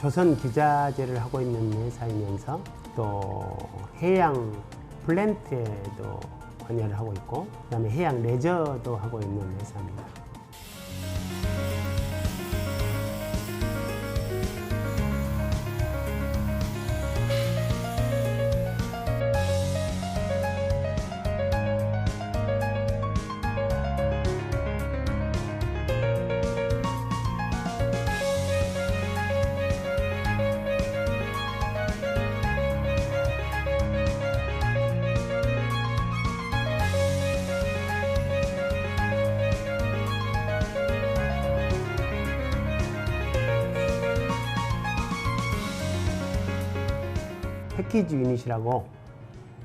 이 조선 기자재를 하고 있는 회사이면서 또 해양 플랜트에도 관여를 하고 있고 그다음에 해양 레저도 하고 있는 회사입니다. 패키지 유닛이라고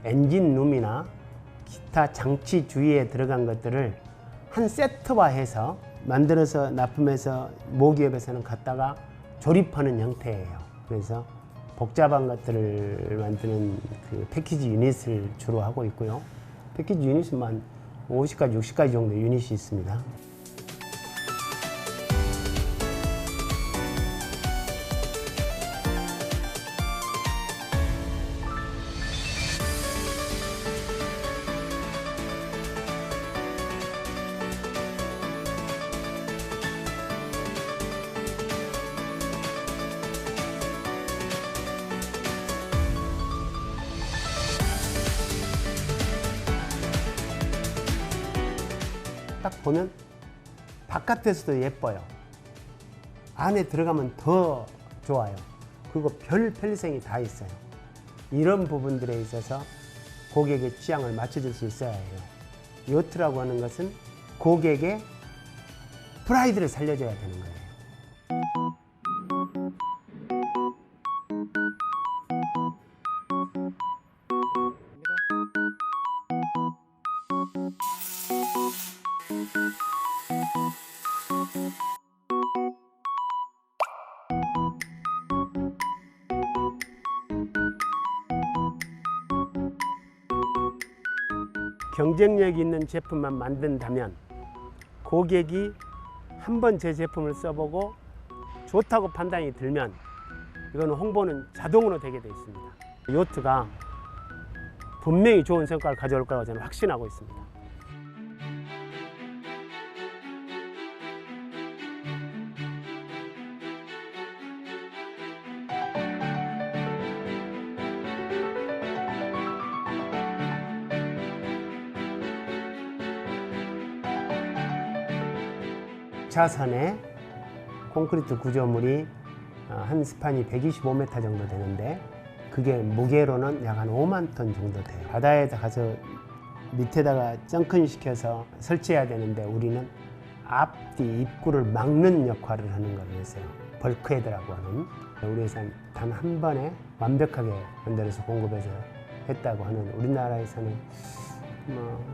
엔진 룸이나 기타 장치 주위에 들어간 것들을 한 세트화해서 만들어서 납품해서 모기업에서는 갖다가 조립하는 형태예요. 그래서 복잡한 것들을 만드는 그 패키지 유닛을 주로 하고 있고요. 패키지 유닛은 한 50가지, 60가지 정도 유닛이 있습니다. 딱 보면 바깥에서도 예뻐요. 안에 들어가면 더 좋아요. 그리고 별 편리성이 다 있어요. 이런 부분들에 있어서 고객의 취향을 맞춰줄 수 있어야 해요. 요트라고 하는 것은 고객의 프라이드를 살려줘야 되는 거예요. 경쟁력 있는 제품만 만든다면 고객이 한 번 제 제품을 써보고 좋다고 판단이 들면 이거는 홍보는 자동으로 되게 돼 있습니다. 요트가 분명히 좋은 성과를 가져올 거라고 저는 확신하고 있습니다. 자산에 콘크리트 구조물이 어, 한 스판이 125m 정도 되는데 그게 무게로는 약 한 5만 톤 정도 돼요. 바다에 가서 밑에다가 정큰 시켜서 설치해야 되는데 우리는 앞뒤 입구를 막는 역할을 하는 걸 했어요. 벌크헤드라고 하는 우리 회사는 단 한 번에 완벽하게 만들어서 공급해서 했다고 하는 우리나라에서는 뭐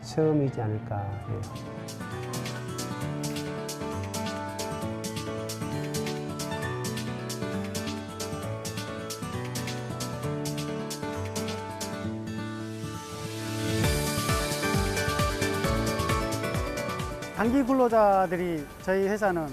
처음이지 않을까 해 단기 근로자들이 저희 회사는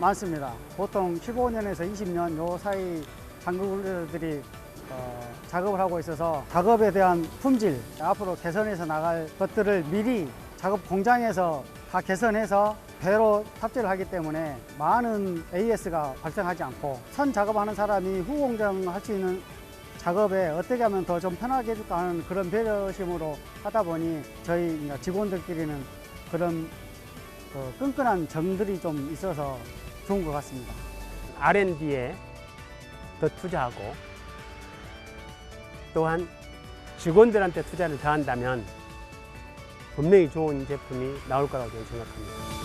많습니다. 보통 15년에서 20년 요 사이 단기 근로자들이 어, 작업을 하고 있어서 작업에 대한 품질 앞으로 개선해서 나갈 것들을 미리 작업 공장에서 다 개선해서 배로 탑재를 하기 때문에 많은 AS가 발생하지 않고 선 작업하는 사람이 후 공장 할 수 있는 작업에 어떻게 하면 더 좀 편하게 해줄까 하는 그런 배려심으로 하다 보니 저희 직원들끼리는 그런 그 끈끈한 정들이 좀 있어서 좋은 것 같습니다. R&D에 더 투자하고 또한 직원들한테 투자를 더한다면 분명히 좋은 제품이 나올 거라고 저는 생각합니다.